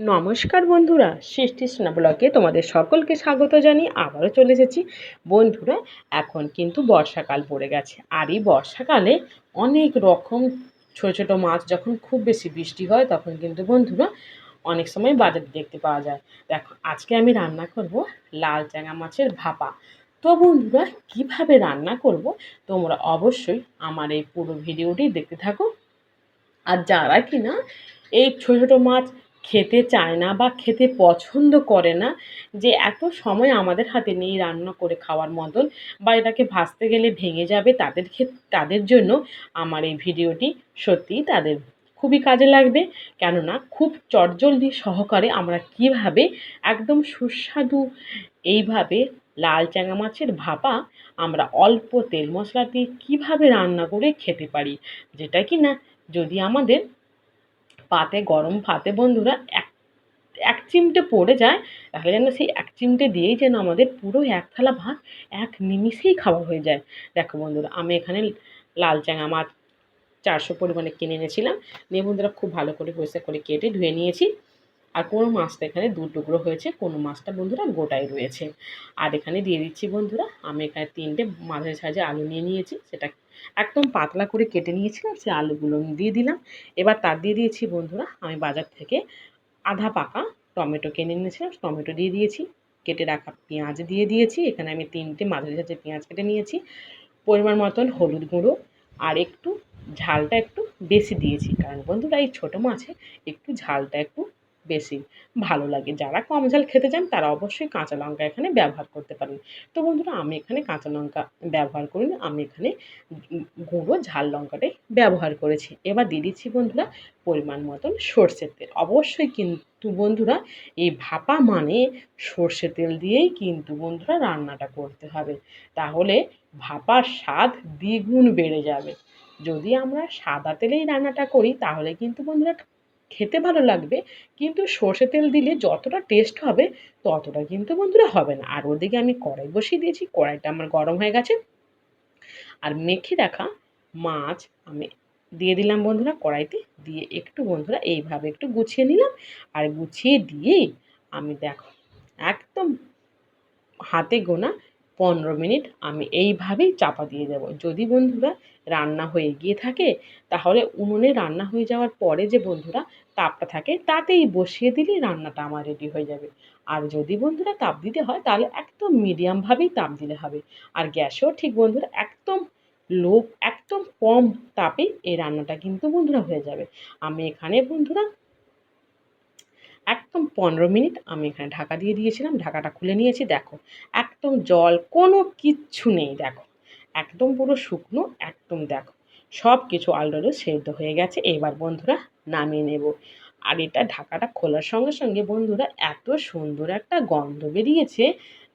নমস্কার বন্ধুরা, সৃষ্টি সোনা ব্লগে তোমাদের সকলকে স্বাগত জানি আবারও চলে এসেছি। বন্ধুরা, এখন কিন্তু বর্ষাকাল পড়ে গেছে। আর এই বর্ষাকালে অনেক রকম ছোটো ছোটো মাছ যখন খুব বেশি বৃষ্টি হয়, তখন কিন্তু বন্ধুরা অনেক সময় বাজারে দেখতে পাওয়া যায়। দেখো, আজকে আমি রান্না করব লাল চাঙা মাছের ভাপা। তো বন্ধুরা, কীভাবে রান্না করব তোমরা অবশ্যই আমার এই পুরো ভিডিওটি দেখতে থাকো। আর যারা কিনা এই ছোটো ছোটো মাছ খেতে চায় না বা খেতে পছন্দ করে না যে এত সময় আমাদের হাতে নেই রান্না করে খাওয়ার মতন বা এটাকে ভাজতে গেলে ভেঙে যাবে তাদের তাদের জন্য আমার এই ভিডিওটি সত্যিই তাদের খুবই কাজে লাগবে। কেননা খুব চটজলদি সহকারে আমরা কীভাবে একদম সুস্বাদু এইভাবে লাল চাঙা মাছের ভাপা আমরা অল্প তেল মশলা দিয়ে কীভাবে রান্না করে খেতে পারি, যেটা কি না যদি আমাদের পাতে, গরম ভাতে বন্ধুরা এক এক চিমটে পড়ে যায়, তাহলে যেন সেই এক চিমটে দিয়েই যেন আমাদের পুরো এক থালা ভাত এক নিমিষেই খাওয়া হয়ে যায়। দেখো বন্ধুরা, আমি এখানে লাল চাঙা মাছ চারশো পরিমাণে কিনে এনেছিলাম। নিয়ে বন্ধুরা খুব ভালো করে পরিষ্কার করে কেটে ধুয়ে নিয়েছি। আর কোনো মাছটা এখানে দু টুকরো হয়েছে, কোনো মাছটা বন্ধুরা গোটাই রয়েছে। আর এখানে দিয়ে দিচ্ছি বন্ধুরা, আমি এখানে তিনটে মাঝারি সাইজে আলু নিয়ে নিয়েছি, সেটা একদম পাতলা করে কেটে নিয়েছিলাম, সে আলুগুলো দিয়ে দিলাম। এবার তার দিয়ে দিয়েছি বন্ধুরা, আমি বাজার থেকে আধা পাকা টমেটো কিনে নিয়েছিলাম টমেটো দিয়ে দিয়েছি, কেটে রাখা পেঁয়াজ দিয়ে দিয়েছি, এখানে আমি তিনটে মাঝারি সাইজের পেঁয়াজ কেটে নিয়েছি, পরিমাণ মতন হলুদ গুঁড়ো আর একটু ঝালটা একটু বেশি দিয়েছি, কারণ বন্ধুরা এই ছোটো মাছে একটু ঝালটা একটু বেশি ভালো লাগে। যারা কম ঝাল খেতে চান, তারা অবশ্যই কাঁচা লঙ্কা এখানে ব্যবহার করতে পারেন। তো বন্ধুরা, আমি এখানে কাঁচা লঙ্কা ব্যবহার করিনি, আমি এখানে গুঁড়ো ঝাল লঙ্কাটাই ব্যবহার করেছি। এবার দিয়ে দিচ্ছি বন্ধুরা পরিমাণ মতন সর্ষের তেল। অবশ্যই কিন্তু বন্ধুরা, এই ভাপা মানে সর্ষে তেল দিয়েই কিন্তু বন্ধুরা রান্নাটা করতে হবে। তাহলে ভাপার স্বাদ দ্বিগুণ বেড়ে যাবে। যদি আমরা সাদা তেলেই রান্নাটা করি, তাহলে কিন্তু বন্ধুরা খেতে ভালো লাগবে, কিন্তু সর্ষে তেল দিলে যতটা টেস্ট হবে, ততটা কিন্তু বন্ধুরা হবে না। আর ওদিকে আমি কড়াই বসিয়ে দিয়েছি, কড়াইটা আমার গরম হয়ে গেছে। আর মেখে রাখা মাছ আমি দিয়ে দিলাম বন্ধুরা কড়াইতে, দিয়ে একটু বন্ধুরা এইভাবে একটু গুছিয়ে নিলাম। আর গুছিয়ে দিয়েই আমি দেখো, একদম হাতে গোনা পনেরো মিনিট আমি এইভাবেই চাপা দিয়ে দেবো। যদি বন্ধুরা রান্না হয়ে গিয়ে থাকে, তাহলে উনুনে রান্না হয়ে যাওয়ার পরে যে বন্ধুরা তাপটা থাকে, তাতেই বসিয়ে দিলেই রান্নাটা আমার রেডি হয়ে যাবে। আর যদি বন্ধুরা তাপ দিতে হয়, তাহলে একদম মিডিয়ামভাবেই তাপ দিলে হবে। আর গ্যাসেও ঠিক বন্ধুরা একদম লো একদম কম তাপেই এই রান্নাটা কিন্তু বন্ধুরা হয়ে যাবে। আমি এখানে বন্ধুরা একদম পনেরো মিনিট আমি এখানে ঢাকা দিয়ে দিয়েছিলাম, ঢাকাটা খুলে নিয়েছি, দেখো। একদম জল, কোনো কিচ্ছু নেই, দেখো। একদম পুরো শুকনো, একদম দেখো। সব কিছু আলডালে সেদ্ধ হয়ে গেছে, এবার বন্ধুরা নামিয়ে নেব। আর এটা ঢাকাটা খোলার সঙ্গে সঙ্গে বন্ধুরা এত সুন্দর একটা গন্ধ বেরিয়েছে,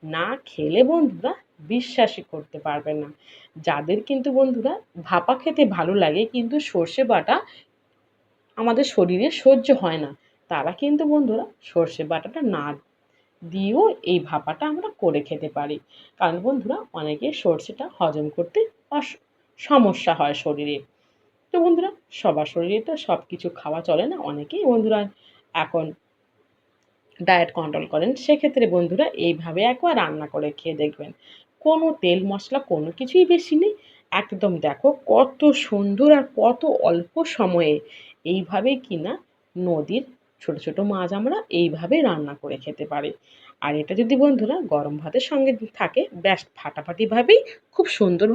না খেলে বন্ধুরা বিশ্বাসই করতে পারবে না। যাদের কিন্তু বন্ধুরা ভাপা খেতে ভালো লাগে, কিন্তু সর্ষে বাটা আমাদের শরীরে সহ্য হয় না। তারা কিন্তু বন্ধুরা সর্ষে বাটাটা না দিয়েও এই ভাপাটা আমরা করে খেতে পারি। কারণ বন্ধুরা অনেকে সর্ষেটা হজম করতে সমস্যা হয় শরীরে। তো বন্ধুরা সবার শরীরে তো সব কিছু খাওয়া চলে না, অনেকেই বন্ধুরা এখন ডায়েট কন্ট্রোল করেন। সেক্ষেত্রে বন্ধুরা এইভাবে একবার রান্না করে খেয়ে দেখবেন। কোনো তেল মশলা কোনো কিছুই বেশি নেই। একদম দেখো কত সুন্দর আর কত অল্প সময়ে এইভাবে কিনা নদীর ছোট ছোট মাছ আমরা এইভাবে রান্না করে খেতে পারি। আর এটা যদি বন্ধুরা গরম ভাতের সঙ্গে থাকে, ব্যাস ফাটাফাটিভাবেই খুব সুন্দরভাবে